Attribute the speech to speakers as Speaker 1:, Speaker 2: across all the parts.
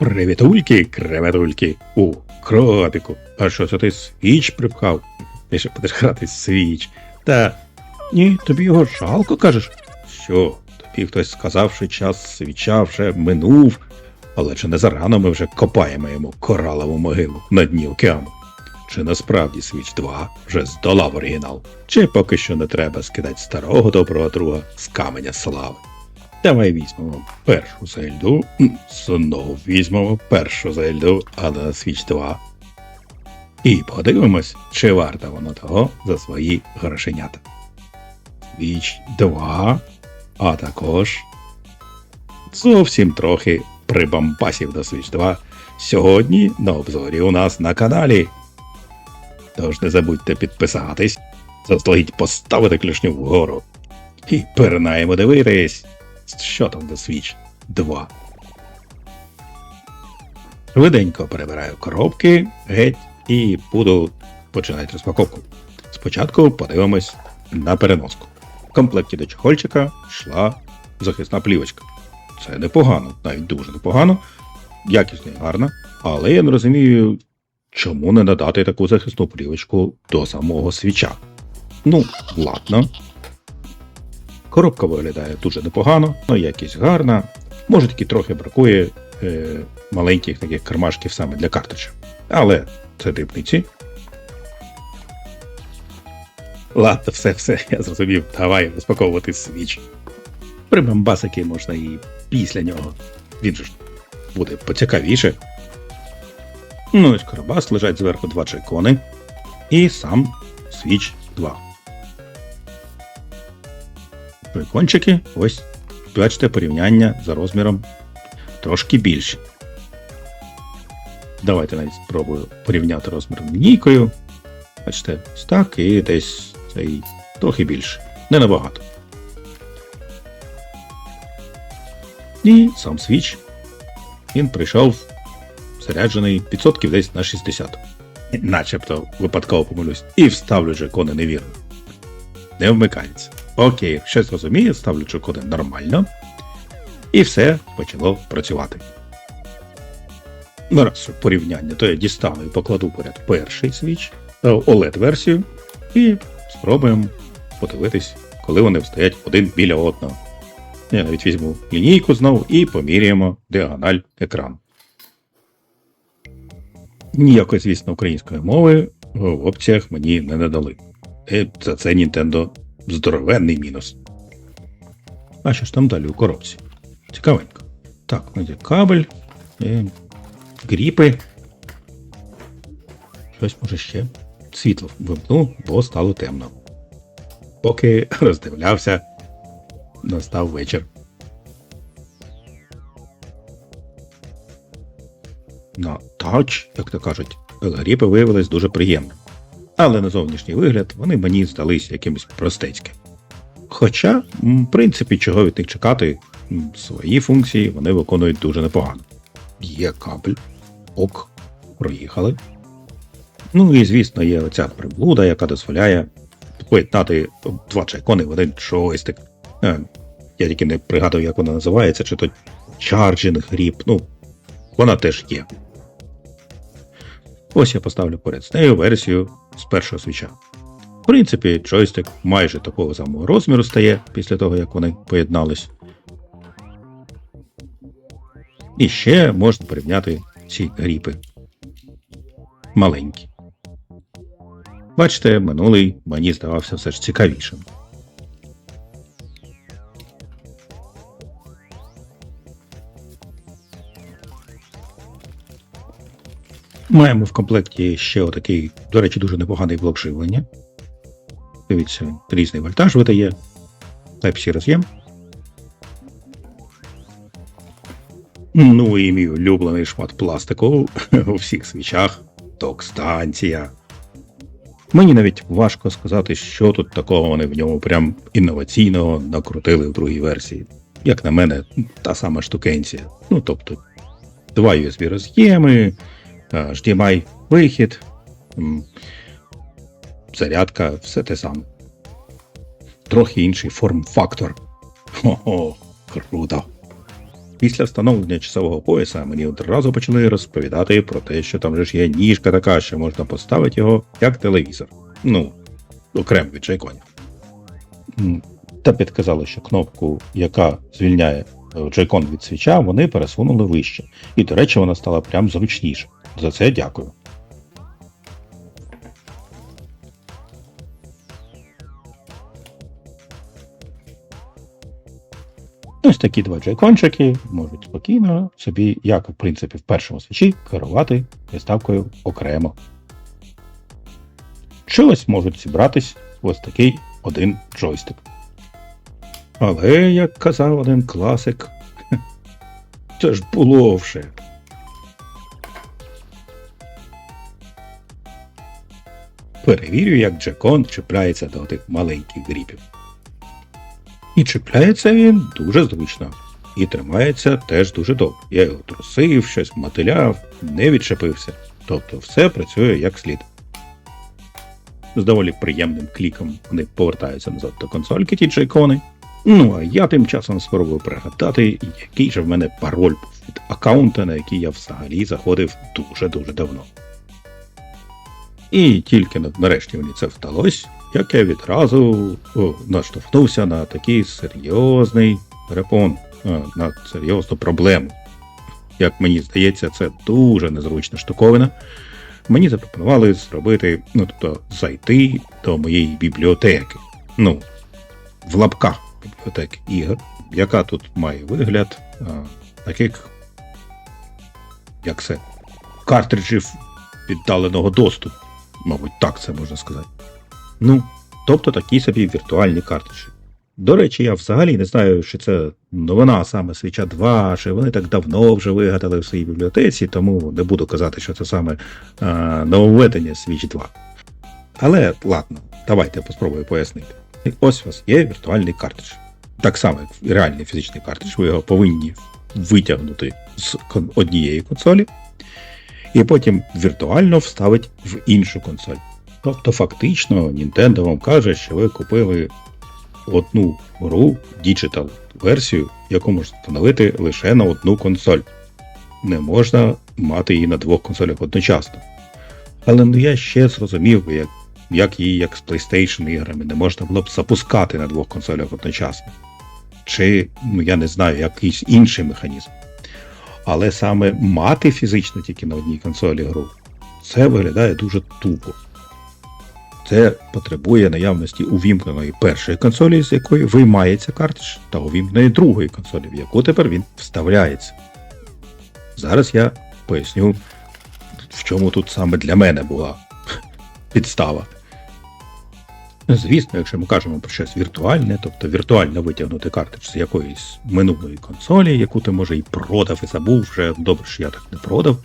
Speaker 1: Привітульки, креветульки. У, кротику. А що це ти свіч припхав? Ти ще будеш грати свіч. Та ні, тобі його жалко, кажеш. Що, тобі хтось сказав, що час свіча вже минув, але чи не зарано ми вже копаємо йому коралову могилу на дні океану? Чи насправді Свіч 2 вже здолав оригінал? Чи поки що не треба скидати старого доброго друга з каменя слави? Давай візьмемо першу зельду, знову візьмемо першу зельду, але на Switch 2. І подивимось, чи варто воно того за свої грошенята. Switch 2, а також зовсім трохи прибампасів до Switch 2 сьогодні на обзорі у нас на каналі. Тож не забудьте підписатись, заздалегідь поставити клішню вгору. І перенаємо дивитись, що там до Switch 2. Швиденько перебираю коробки геть і буду починати розпаковку. Спочатку подивимось на переноску. В комплекті до чохольчика йшла захисна плівочка. Це непогано, навіть дуже непогано, якісно і гарно, але я не розумію, чому не надати таку захисну плівочку до самого свіча. Ну, ладно. Коробка виглядає дуже непогано, але якість гарна. Може тільки трохи бракує е, маленьких таких кармашків саме для картриджа. Але це дрібниці. Ладно, все, все, я зрозумів. Давай розпаковувати свіч. Прибамбасики можна і після нього. Він же ж буде поцікавіше. Ну, ось Карабас лежать зверху два чайкони. І сам Switch 2. Прикончики, ось, бачите, порівняння за розміром трошки більші. Давайте навіть спробую порівняти розмір лінійкою. Бачите, ось так, і десь цей трохи більше. Не набагато. І сам Switch. Він прийшов заряджений відсотків десь на 60. Начебто випадково помилюсь. І вставлю джекони невірно. Не вмикається. Окей, щось розуміє, ставлю джекони нормально. І все почало працювати. Раз порівняння, то я дістану і покладу поряд перший свіч OLED-версію, і спробуємо подивитись, коли вони стоять один біля одного. Я навіть візьму лінійку знову і поміряємо діагональ екрану. Ніякої, звісно, української мови в опціях мені не надали. І за це Nintendo здоровенний мінус. А що ж там далі у коробці? Цікавенько. Так, нас кабель, гріпи. Щось може ще. Світло вимкнув, бо стало темно. Поки роздивлявся, настав вечір. На тач, як то кажуть, гріпи виявились дуже приємним. Але на зовнішній вигляд вони мені здались якимось простецьким. Хоча, в принципі, чого від них чекати, свої функції вони виконують дуже непогано. Є кабель, ок, проїхали. Ну і звісно, є оця приблуда, яка дозволяє поєднати два чайкони в один джойстик. Е, я тільки не пригадую, як вона називається, чи то чарджинг гріп. Ну, вона теж є. Ось я поставлю поряд з нею версію з першого свіча. В принципі, джойстик майже такого самого розміру стає після того, як вони поєднались. І ще можна порівняти ці гріпи. Маленькі. Бачите, минулий мені здавався все ж цікавішим. Маємо в комплекті ще отакий, до речі, дуже непоганий блок живлення. Дивіться, різний вольтаж видає. Type-C роз'єм. Ну і мій улюблений шмат пластику у всіх свічах. Ток-станція. Мені навіть важко сказати, що тут такого вони в ньому прям інноваційного накрутили в другій версії. Як на мене, та сама штукенція. Ну тобто, два USB роз'єми, HDMI вихід, зарядка, все те саме. Трохи інший форм-фактор. Хо-хо, круто. Після встановлення часового пояса мені одразу почали розповідати про те, що там же ж є ніжка така, що можна поставити його як телевізор. Ну, окремо від джайконів. Та підказали, що кнопку, яка звільняє джайкон від свіча, вони пересунули вище. І, до речі, вона стала прям зручніше. За це дякую. Ось такі два джайкончики можуть спокійно собі, як в принципі в першому свічі, керувати приставкою окремо. Чи ось можуть зібратись ось такий один джойстик. Але, як казав один класик, це ж було вже. Перевірю, як Джекон чіпляється до тих маленьких гріпів. І чіпляється він дуже зручно. І тримається теж дуже добре. Я його трусив, щось мотиляв, не відчепився. Тобто все працює як слід. З доволі приємним кліком вони повертаються назад до консольки ті джейкони. Ну а я тим часом спробую пригадати, який же в мене пароль був від аккаунта, на який я взагалі заходив дуже-дуже давно. І тільки нарешті мені це вдалося, як я відразу о, наштовхнувся на такий серйозний перепон, а, на серйозну проблему. Як мені здається, це дуже незручна штуковина. Мені запропонували зробити, ну тобто зайти до моєї бібліотеки. Ну, в лапках бібліотеки ігор, яка тут має вигляд а, таких, як це, картриджів віддаленого доступу. Мабуть, так це можна сказати. Ну, тобто такі собі віртуальні картриджі. До речі, я взагалі не знаю, чи це новина саме Свіча 2, чи вони так давно вже вигадали в своїй бібліотеці, тому не буду казати, що це саме а, нововведення Switch 2. Але ладно, давайте поспробую пояснити. Ось у вас є віртуальний картридж. Так само, як реальний фізичний картридж, ви його повинні витягнути з однієї консолі, і потім віртуально вставити в іншу консоль. Тобто, фактично, Nintendo вам каже, що ви купили одну гру, діджитал версію, яку можна встановити лише на одну консоль. Не можна мати її на двох консолях одночасно. Але ну я ще зрозумів як, як її, як з PlayStation іграми, не можна було б запускати на двох консолях одночасно. Чи, ну я не знаю, якийсь інший механізм. Але саме мати фізично тільки на одній консолі гру, це виглядає дуже тупо. Це потребує наявності увімкненої першої консолі, з якої виймається картридж, та увімкненої другої консолі, в яку тепер він вставляється. Зараз я поясню, в чому тут саме для мене була підстава. Звісно, якщо ми кажемо про щось віртуальне, тобто віртуально витягнути картридж з якоїсь минулої консолі, яку ти може і продав, і забув, вже добре, що я так не продав,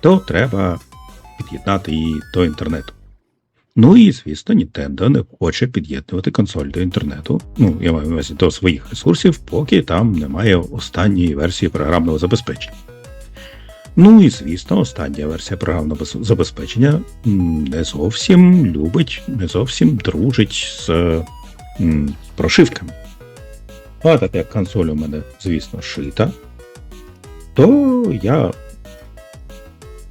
Speaker 1: то треба під'єднати її до інтернету. Ну і, звісно, Nintendo не хоче під'єднувати консоль до інтернету. Ну, я маю на увазі до своїх ресурсів, поки там немає останньої версії програмного забезпечення. Ну і звісно, остання версія програмного забезпечення не зовсім любить, не зовсім дружить з прошивками. А так як консоль у мене, звісно, шита, то я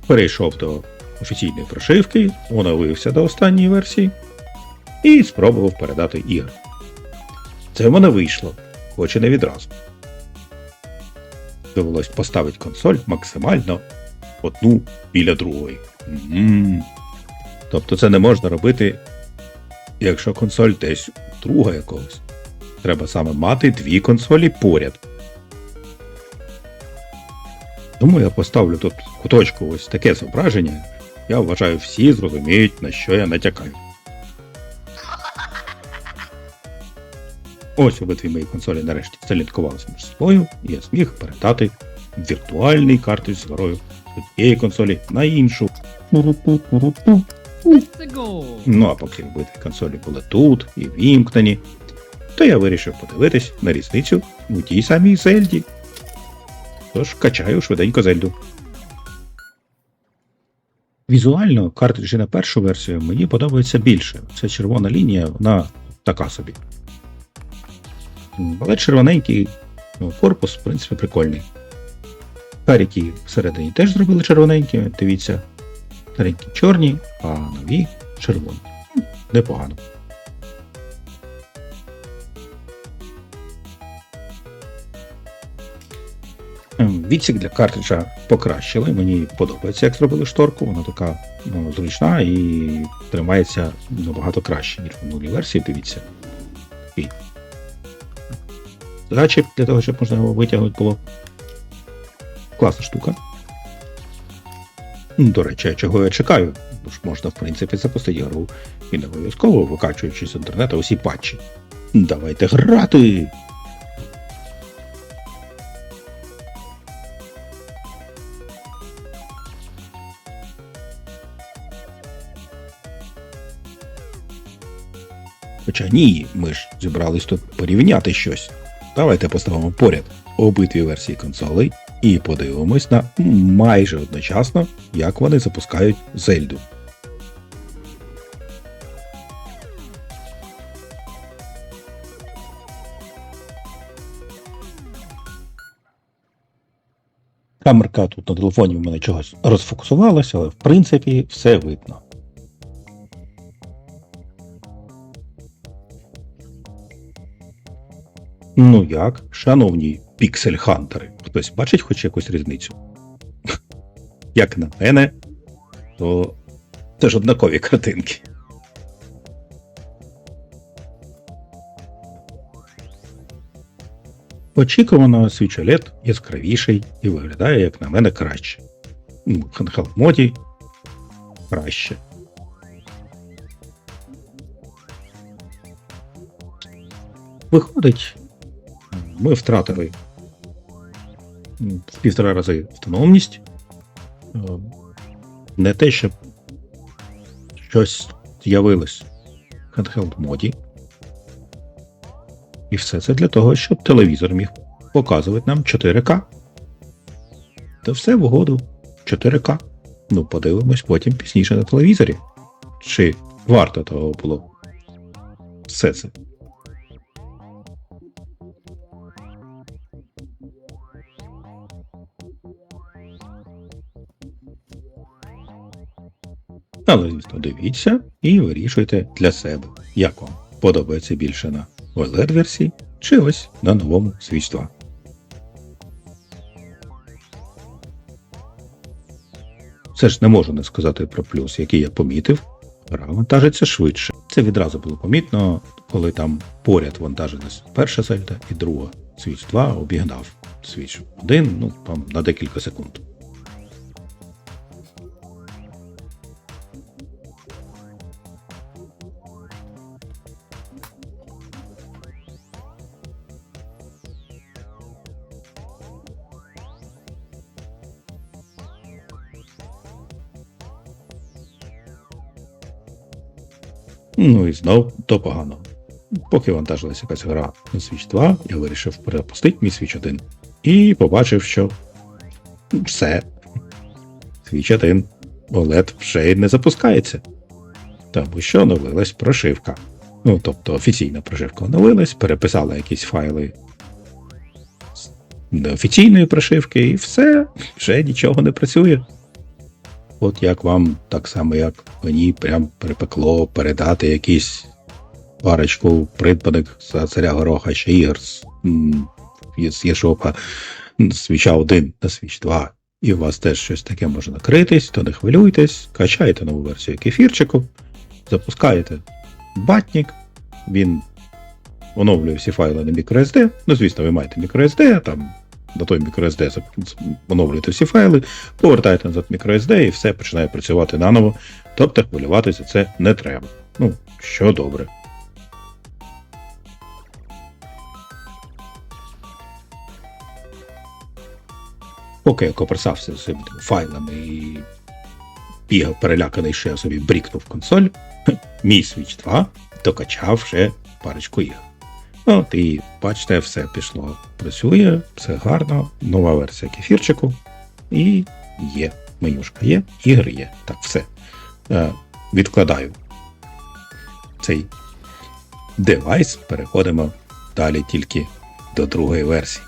Speaker 1: перейшов до офіційної прошивки, оновився до останньої версії і спробував передати ігри. Це в мене вийшло, хоч і не відразу. Довелось поставити консоль максимально одну біля другої. М. Тобто це не можна робити, якщо консоль десь друга якогось. Треба саме мати дві консолі поряд. Тому я поставлю тут куточку ось таке зображення. Я вважаю, всі зрозуміють, на що я натякаю. Ось обидві мої консолі нарешті залінкувалися між собою, і я зміг передати віртуальний картридж з грою з однієї консолі на іншу. Ну а поки обидві консолі були тут і вімкнені, то я вирішив подивитись на різницю у тій самій Зельді. Тож качаю швиденько Зельду. Візуально картриджі на першу версію мені подобаються більше. Це червона лінія, вона така собі. Але червоненький Ну, корпус, в принципі, прикольний. Каріки всередині теж зробили червоненькі, дивіться. Старенькі чорні, а нові червоні. М, Непогано. Ем, Відсік для картриджа покращили. Мені подобається, як зробили шторку. Вона така ну, зручна і тримається набагато краще, ніж в минулій версії. Дивіться. І зачіп для того, щоб можна його витягнути було. Класна штука. Ну, До речі, чого я чекаю? Бо ж можна, в принципі, запустити гру і не обов'язково викачуючи з інтернету усі патчі. Давайте грати! Хоча ні, ми ж зібрались тут порівняти щось. Давайте поставимо поряд обидві версії консолей і подивимось на майже одночасно, як вони запускають Зельду. Камерка тут на телефоні в мене чогось розфокусувалася, але в принципі все видно. Ну як, шановні піксель-хантери, хтось бачить хоч якусь різницю? Як на мене, то це ж однакові картинки. Очікувано LED яскравіший і виглядає, як на мене, краще. Ну, Handheld моді краще. Виходить, ми втратили в півтора рази автономність. Е, Не те, щоб щось з'явилось в handheld моді. І все це для того, щоб телевізор міг показувати нам 4К. Та все в угоду 4К. Ну, подивимось потім пізніше на телевізорі. Чи варто того було все це? Але, звісно, дивіться і вирішуйте для себе, як вам подобається більше на OLED-версії чи ось на новому Switch 2. Все ж не можу не сказати про плюс, який я помітив. Гра вантажиться швидше. Це відразу було помітно, коли там поряд вантажилась перша Зельда і друга. Switch 2 обігнав Switch 1 ну, там, на декілька секунд. Ну і знов до поганого. Поки вантажилася якась гра на Switch 2, я вирішив перепустити мій Switch 1 і побачив, що все. Switch 1 OLED вже й не запускається. Тому що оновилась прошивка. Ну, тобто офіційна прошивка оновилась, переписала якісь файли з неофіційної прошивки, і все, вже нічого не працює. От як вам, так само, як мені прям припекло передати якісь парочку придбаних за царя гороха ще ігор з, з Єшопа свіча 1 на свіч 2, і у вас теж щось таке може накритись, то не хвилюйтесь, качаєте нову версію кефірчику, запускаєте батник, він оновлює всі файли на microSD. Ну, звісно, ви маєте microSD, там на той microSD оновлюєте всі файли, повертаєте назад microSD і все починає працювати наново. Тобто хвилюватися це не треба. Ну, що добре. Поки я коперсався з цими файлами і бігав переляканий, що я собі брікнув консоль, мій Switch 2 докачав вже парочку ігор. От і бачите, все пішло. Працює, все гарно, нова версія кефірчику. І є. Менюшка є, ігри є. Так, все. Е, відкладаю цей девайс, переходимо далі тільки до другої версії.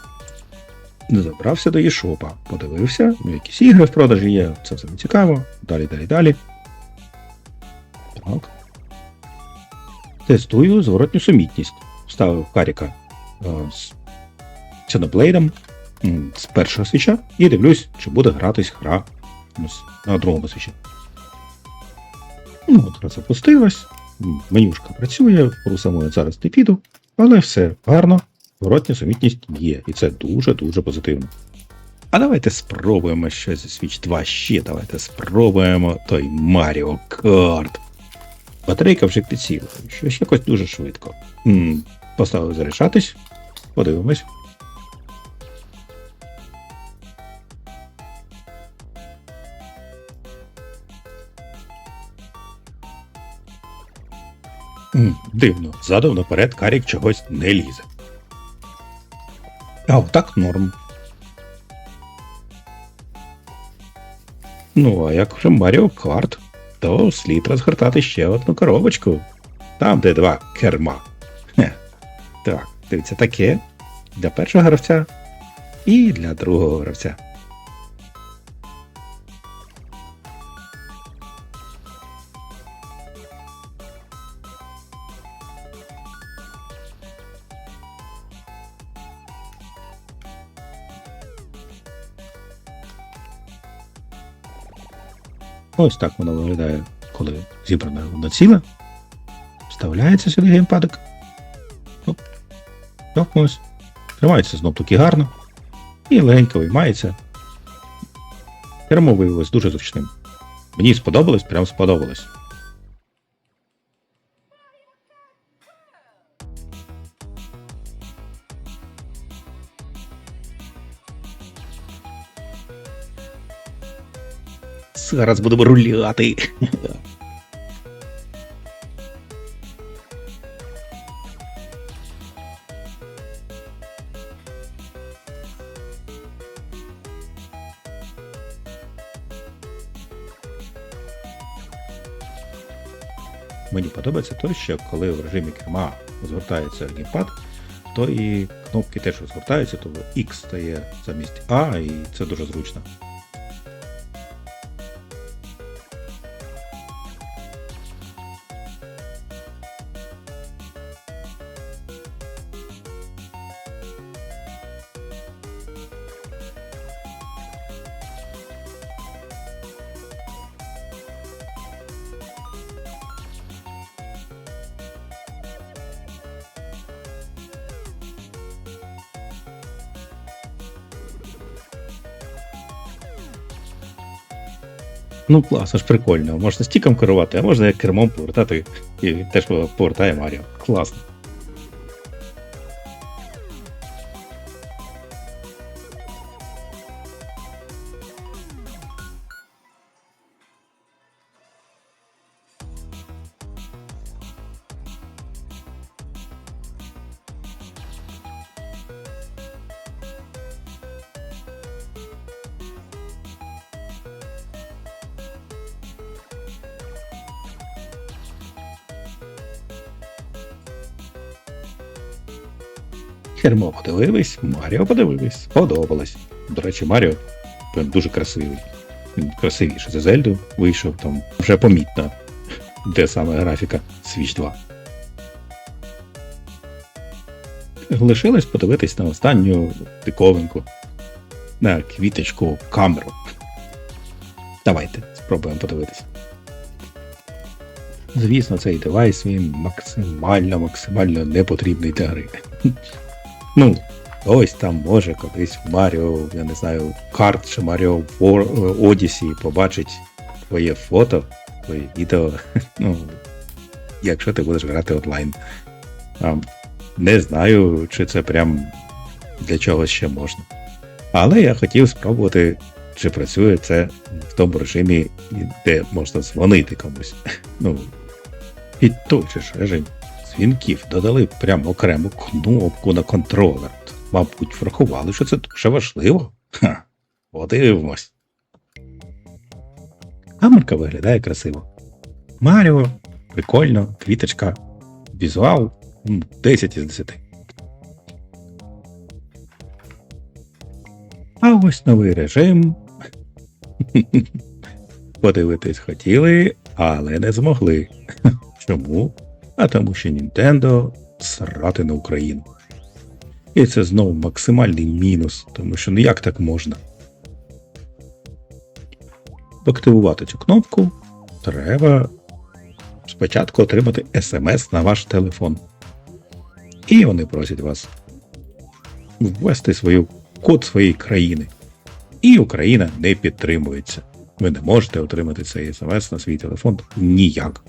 Speaker 1: Забрався до eShop, подивився, ну, якісь ігри в продажі є, це все не цікаво. Далі, далі, далі. Так. Тестую зворотню сумітність. Вставив Каріка е, з Xenoblade з першого свіча і дивлюсь, чи буде гратись гра на другому свічі. Ну, от запустилась, менюшка працює, у самої зараз не піду, але все гарно, зворотня сумітність є, і це дуже-дуже позитивно. А давайте спробуємо щось зі Switch 2 ще. Давайте спробуємо той Mario Kart. Батарейка вже підсіла. Щось якось дуже швидко. Поставили заряджатись. Подивимось. Дивно, задом наперед карік чогось не лізе. А отак норм. Ну, а як вже Маріо Карт, то слід розгортати ще одну коробочку. Там, де два керма. Так, дивіться, таке для першого гравця і для другого гравця. Ось так воно виглядає, коли зібране одно ціле. Вставляється сюди геймпадик. Оп. Тримається знов таки гарно. І легенько виймається. Кермо виявилось дуже зручним. Мені сподобалось, прям сподобалось. Зараз будемо руляти. Подобається те, що коли в режимі керма згортається геймпад, то і кнопки теж розгортаються, то X стає замість А, і це дуже зручно. Ну клас, аж прикольно. Можна стіком керувати, а можна як кермом повертати і теж повертає Маріо. Класно. Кермо подивились, Маріо подивились, сподобалось. До речі, Маріо прям дуже красивий. Він красивіше за Зельду вийшов, там вже помітно, де саме графіка Switch 2. Лишилось подивитись на останню диковинку, на квіточку камеру. Давайте спробуємо подивитись. Звісно, цей девайс він максимально, максимально не потрібний для гри. Ну, ось там може колись в Маріо, я не знаю, карт чи Маріо Odyssey побачить твоє фото, твоє відео. Ну, якщо ти будеш грати онлайн. Не знаю, чи це прям для чогось ще можна. Але я хотів спробувати, чи працює це в тому режимі, де можна дзвонити комусь. Ну, і той же ж режим дзвінків додали прямо окрему кнопку на контролер. Мабуть, врахували, що це дуже важливо. Ха, подивимось. Камерка виглядає красиво. Маріо, прикольно, квіточка, візуал 10 із 10. А ось новий режим. Подивитись хотіли, але не змогли. Чому? А тому що Nintendo срати на Україну. І це знову максимальний мінус, тому що ну як так можна? Активувати цю кнопку треба спочатку отримати смс на ваш телефон. І вони просять вас ввести свою код своєї країни. І Україна не підтримується. Ви не можете отримати цей смс на свій телефон ніяк.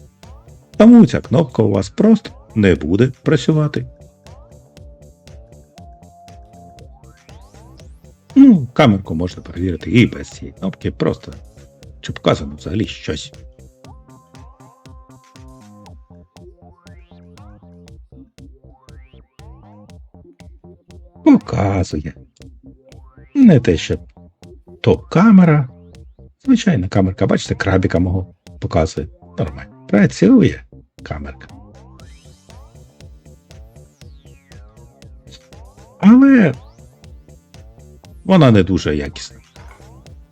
Speaker 1: Тому ця кнопка у вас просто не буде працювати. Ну, камерку можна перевірити і без цієї кнопки, просто чи показано взагалі щось. Показує. Не те, що то камера. Звичайна камерка, бачите, крабіка мого показує. Нормально. Працює камерка. Але вона не дуже якісна.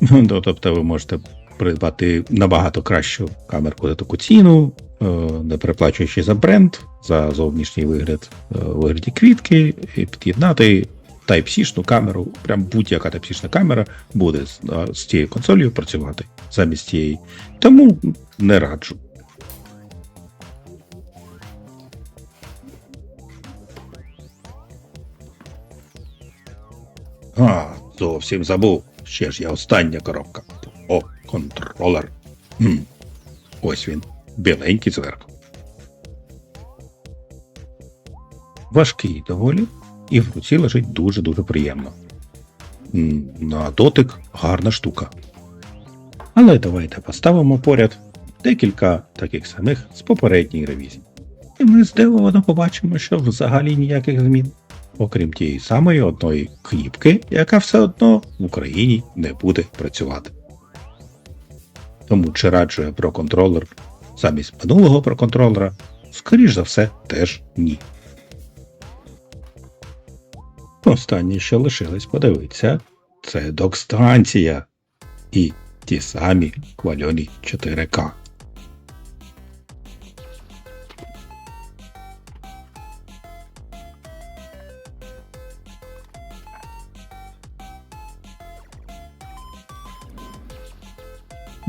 Speaker 1: Ну, тобто ви можете придбати набагато кращу камерку за таку ціну, е, не переплачуючи за бренд, за зовнішній вигляд е, вигляді квітки, і під'єднати Type-C-шну камеру, прям будь-яка Type-C-шна камера буде з, з цією консолью працювати замість цієї. Тому не раджу. А, зовсім забув. Ще ж є остання коробка. О, контролер. Хм. Ось він. Біленький зверху. Важкий доволі, і в руці лежить дуже-дуже приємно. На дотик гарна штука. Але давайте поставимо поряд декілька таких самих з попередньої ревізії. І ми здивовано побачимо, що взагалі ніяких змін окрім тієї самої одної кніпки, яка все одно в Україні не буде працювати. Тому чи раджує про контролер замість минулого про контролера, скоріш за все, теж ні. Останнє, що лишилось подивитися, це док-станція і ті самі хвальоні 4К.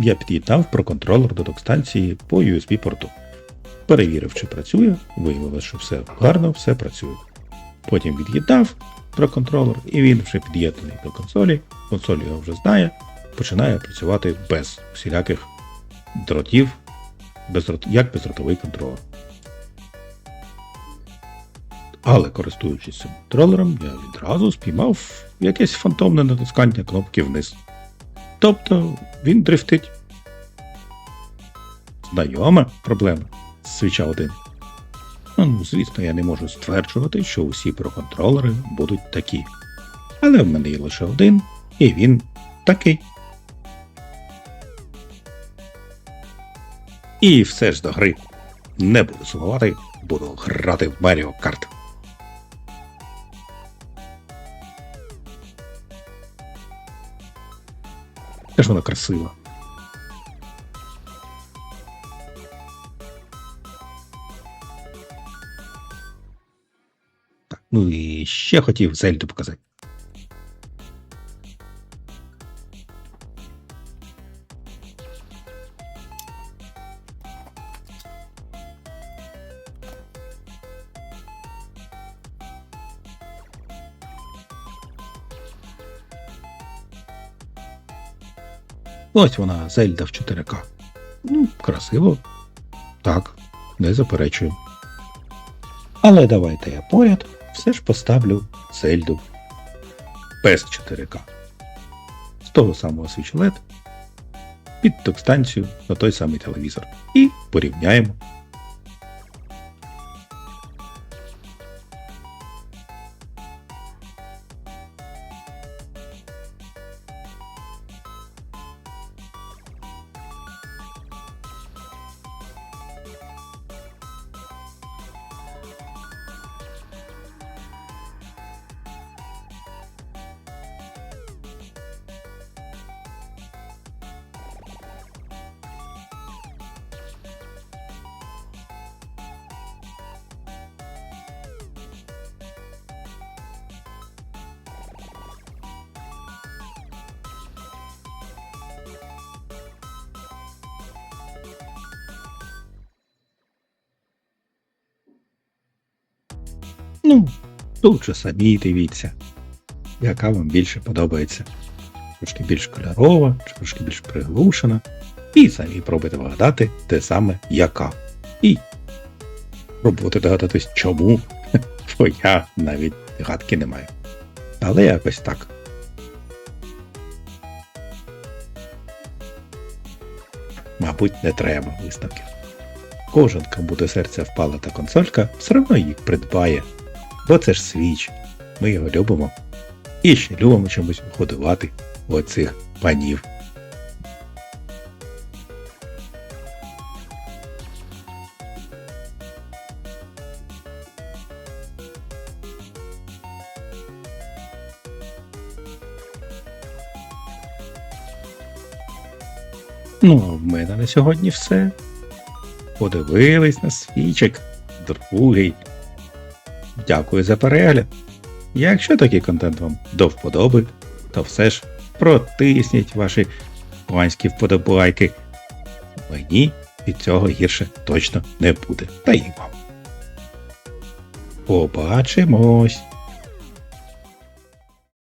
Speaker 1: Я під'єднав про контролер до док-станції по USB-порту. Перевірив, чи працює, виявилось, що все гарно, все працює. Потім від'єднав про контролер, і він вже під'єднаний до консолі, консоль його вже знає, починає працювати без всіляких дротів, без, як бездротовий контролер. Але користуючись цим контролером, я відразу спіймав якесь фантомне натискання кнопки вниз. Тобто він дрифтить. Знайома проблема з свіча 1. Ну, звісно, я не можу стверджувати, що усі проконтролери будуть такі. Але в мене є лише один, і він такий. І все ж до гри. Не буду сумувати, буду грати в Mario Kart. Яка ж вона красива. Ну і ще хотів Зельду показати. Ось вона, Зельда в 4К. Ну, красиво. Так, не заперечую. Але давайте я поряд все ж поставлю Зельду без 4К. З того самого Switch OLED під ток-станцію на той самий телевізор. І порівняємо. Ну, тут же самі дивіться, яка вам більше подобається. Трошки більш кольорова, трошки більш приглушена. І самі пробуйте вгадати те саме яка. І пробувати догадатись чому, бо я навіть гадки не маю. Але якось так. Мабуть, не треба висновків. Кожен, кому до серця впала та консолька, все одно їх придбає. Бо це ж свіч. Ми його любимо. І ще любимо чомусь годувати оцих панів. Ну, а в мене на сьогодні все. Подивились на свічик. Другий. Дякую за перегляд. Якщо такий контент вам до вподоби, то все ж протисніть ваші панські вподобайки. Мені від цього гірше точно не буде. Та й вам. Побачимось!